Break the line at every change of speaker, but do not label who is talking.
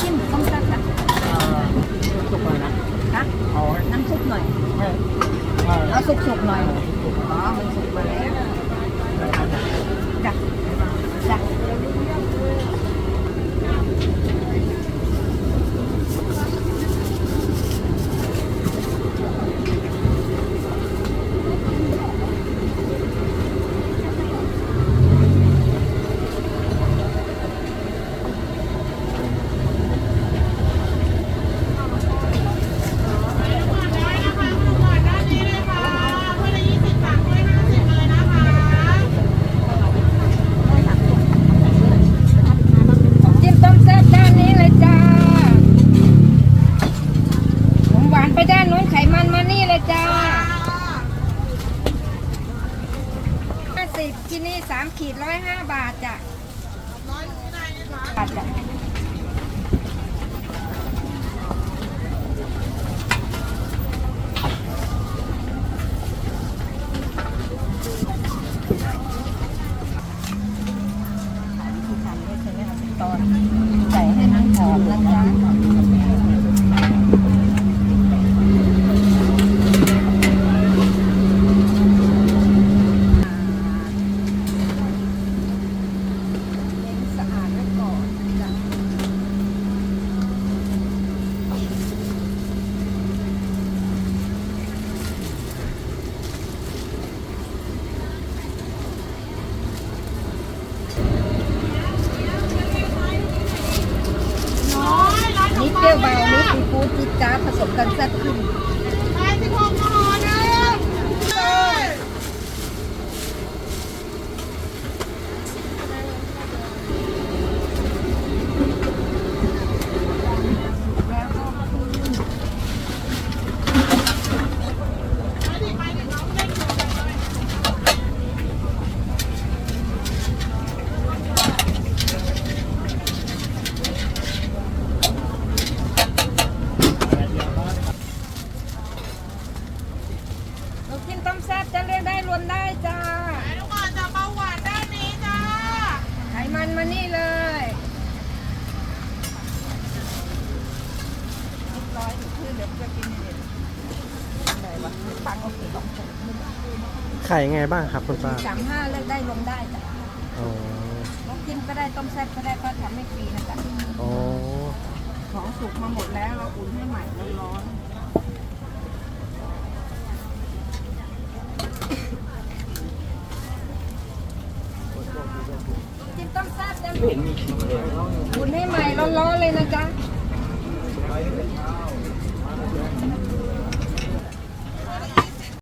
จิ้มหรืต้มแซ่บนะสุกหน่อยนะนะน้ำซุปหน่อยเอาสุกๆหน่อยอ๋อมันสุกมาแล้วจ้ะ ไปด้านนู้นไขมันมานี่เลยจ้าห้าสิบที่นี่สามขีดร้อยห้าบาทจ้ะร้ตอนใส่ให้มันหอมนะจ้ะ สมกันแซ่บขึ้น แล้วก็ลูกชิ้นต้มแซ่บจะเรียกได้รวมได้จ้าไขมันมานี่เลยเรียบร้อยคือเดี๋ยวจะกินเด็ดอะไรวะฟังโอเคสองคน
ขายยังไงบ้างครับคุณป้า
สามห้าเลือกได้รวมได้จ้ะ
อ๋อ
ลูกชิ้นก็ได้ต้มแซ่บก็ได้ก็ทำให้ฟรีนะจ๊ะ
อ๋อ
ของสุกมาหมดแล้วเราอุ่นให้ใหม่ร้อนๆจิ้มต้มแซ่บจะอุ่นให้ใหม่ร้อนๆเลยนะจ๊ะ